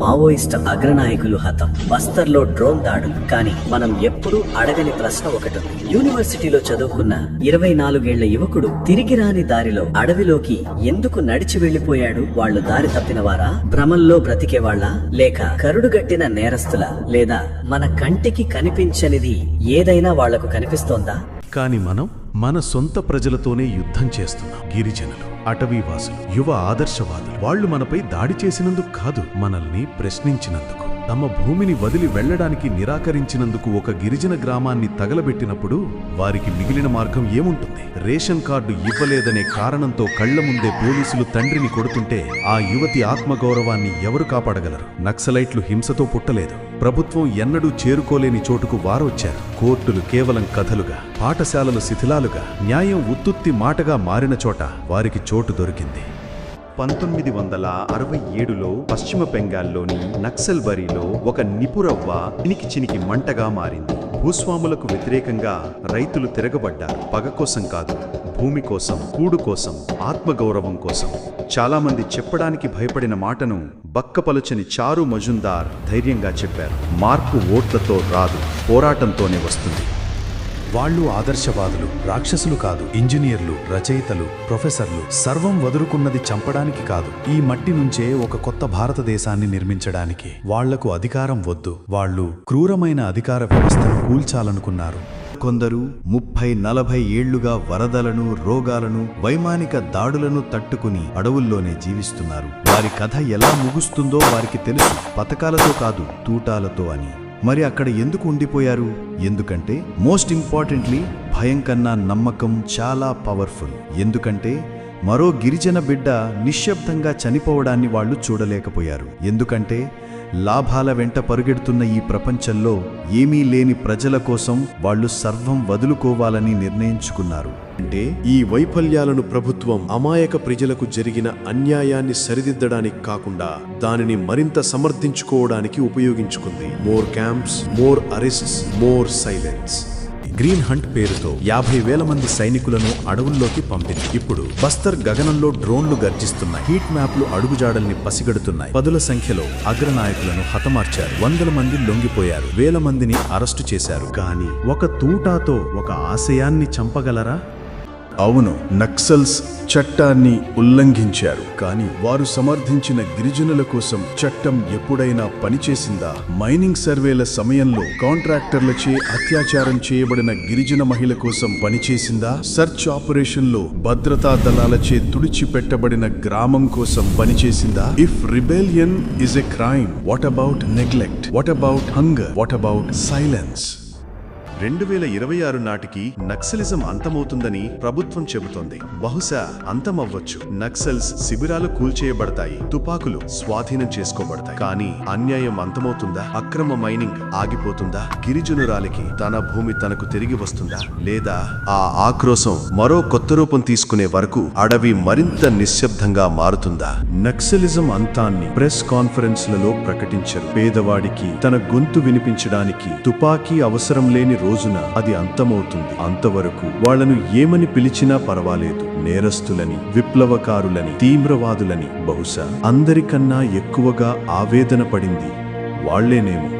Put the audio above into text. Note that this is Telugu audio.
మావోయిస్ట్ అగ్రనాయకులు హతం. బస్తర్లో డ్రోన్ దాడులు. కానీ మనం ఎప్పుడూ అడగని ప్రశ్న ఒకటి యూనివర్సిటీలో చదువుకున్న ఇరవై నాలుగేళ్ళ యువకుడు తిరిగి రాని దారిలో అడవిలోకి ఎందుకు నడిచి వెళ్ళిపోయాడు వాళ్ళు దారి తప్పినవారా? భ్రమంలో బ్రతికేవాళ్ళ లేక కరుడుగట్టిన నేరస్తుల? లేదా మన కంటికి కనిపించనిది ఏదైనా వాళ్ళకు కనిపిస్తోందా? కాని మనం మన సొంత ప్రజలతోనే యుద్ధం చేస్తున్నాం. గిరిజనులు అటవీవాసులు యువ ఆదర్శవాదులు వాళ్ళు మనపై దాడి చేసినందుకు కాదు మనల్ని ప్రశ్నించినందుకు. తమ భూమిని వదిలి వెళ్ళడానికి నిరాకరించినందుకు ఒక గిరిజన గ్రామాన్ని తగలబెట్టినప్పుడు వారికి మిగిలిన మార్గం ఏముంటుంది? రేషన్ కార్డు ఇవ్వలేదనే కారణంతో కళ్ళ ముందే పోలీసులు తండ్రిని కొడుతుంటే ఆ యువతి ఆత్మగౌరవాన్ని ఎవరు కాపాడగలరు? నక్సలైట్లు హింసతో పుట్టలేదు. ప్రభుత్వం ఎన్నడూ చేరుకోలేని చోటుకు వారొచ్చారు. కోర్టులు కేవలం కథలుగా పాఠశాలలు శిథిలాలుగా న్యాయం ఉత్తుత్తి మాటగా మారిన చోట వారికి చోటు దొరికింది. పంతొమ్మిది వందల అరవై ఏడులో పశ్చిమ బెంగాల్లోని నక్సల్ బరీలో ఒక నిపురవ్వ చినికి చినికి మంటగా మారింది. భూస్వాములకు వ్యతిరేకంగా రైతులు తిరగబడ్డారు. పగ కోసం కాదు భూమి కోసం కూడు కోసం ఆత్మగౌరవం కోసం. చాలామంది చెప్పడానికి భయపడిన మాటను బక్కపలుచని చారు మజుందార్ ధైర్యంగా చెప్పారు. మార్పు ఓట్లతో రాదు పోరాటంతోనే వస్తుంది. వాళ్ళు ఆదర్శవాదులు రాక్షసులు కాదు ఇంజనీర్లు రచయితలు ప్రొఫెసర్లు సర్వం వదులుకున్నది చంపడానికి కాదు. ఈ మట్టి నుంచే ఒక కొత్త భారతదేశాన్ని నిర్మించడానికి వాళ్ళకు అధికారం వద్దు. వాళ్ళు క్రూరమైన అధికార వ్యవస్థను కూల్చాలనుకున్నారు. కొందరు ముప్పై నలభై ఏళ్ళుగా వరదలను రోగాలను వైమానిక దాడులను తట్టుకుని అడవుల్లోనే జీవిస్తున్నారు. వారి కథ ఎలా ముగుస్తుందో వారికి తెలుసు. పథకాలతో కాదు తూటాలతో అని. మరి అక్కడ ఎందుకు ఉండిపోయారు? ఎందుకంటే మోస్ట్ ఇంపార్టెంట్లీ భయం కన్నా నమ్మకం చాలా పవర్ఫుల్ ఎందుకంటే మరో గిరిజన బిడ్డ నిశ్శబ్దంగా చనిపోవడాన్ని వాళ్ళు చూడలేకపోయారు. ఎందుకంటే లాభాల వెంట పరుగెడుతున్న ఈ ప్రపంచంలో ఏమీ లేని ప్రజల కోసం వాళ్ళు సర్వం వదులుకోవాలని నిర్ణయించుకున్నారు. అంటే ఈ వైఫల్యాలను ప్రభుత్వం అమాయక ప్రజలకు జరిగిన అన్యాయాన్ని సరిదిద్దడానికి కాకుండా దానిని మరింత సమర్థించుకోవడానికి ఉపయోగించుకుంది. More camps more arrests more silence Green Hunt పేరుతో యాభై వేల మంది సైనికులను అడవుల్లోకి పంపింది. ఇప్పుడు బస్తర్ గగనంలో డ్రోన్లు గర్జిస్తున్నాయి. హీట్ మ్యాప్లు అడుగుజాడల్ని పసిగడుతున్నాయి. పదుల సంఖ్యలో అగ్రనాయకులను హతమార్చారు. వందల మంది లొంగిపోయారు. వేల మందిని అరెస్టు చేశారు. కానీ ఒక తూటాతో ఒక ఆశయాన్ని చంపగలరా? అవును నక్సల్స్ చట్టాన్ని ఉల్లంఘించారు. కానీ వారు సమర్థించిన గిరిజనుల కోసం చట్టం ఎప్పుడైనా పనిచేసిందా? మైనింగ్ సర్వేల సమయంలో కాంట్రాక్టర్లచే అత్యాచారం చేయబడిన గిరిజన మహిళ కోసం పనిచేసిందా? సర్చ్ ఆపరేషన్లో భద్రతా దళాలచే తుడిచిపెట్టబడిన గ్రామం కోసం పనిచేసిందా? If rebellion is a crime what about neglect? What about hunger? What about silence? రెండు వేల ఇరవై ఆరు నాటికి నక్సలిజం అంతమవుతుందని ప్రభుత్వం చెబుతోంది. బహుశా అంతమవ్వచ్చు. నక్సల్స్ శిబిరాలు కూల్చేయబడతాయి. తుపాకులు స్వాధీనం చేసుకోబడతాయి. కానీ అన్యాయం అంతమవుతుందా? అక్రమ మైనింగ్ ఆగిపోతుందా? గిరిజనురాలికి తన భూమి తనకు తిరిగి వస్తుందా? లేదా ఆ ఆక్రోశం మరో కొత్త రూపం తీసుకునే వరకు అడవి మరింత నిశ్శబ్దంగా మారుతుందా? నక్సలిజం అంతాన్ని ప్రెస్ కాన్ఫరెన్స్లలో ప్రకటించరు. పేదవాడికి తన గొంతు వినిపించడానికి తుపాకీ అవసరం లేని రోజున అది అంతమవుతుంది. అంతవరకు వాళ్ళను ఏమని పిలిచినా పర్వాలేదు. నేరస్తులని విప్లవకారులని తీవ్రవాదులని బహుశా అందరికన్నా ఎక్కువగా ఆవేదన పడింది వాళ్ళేనేమో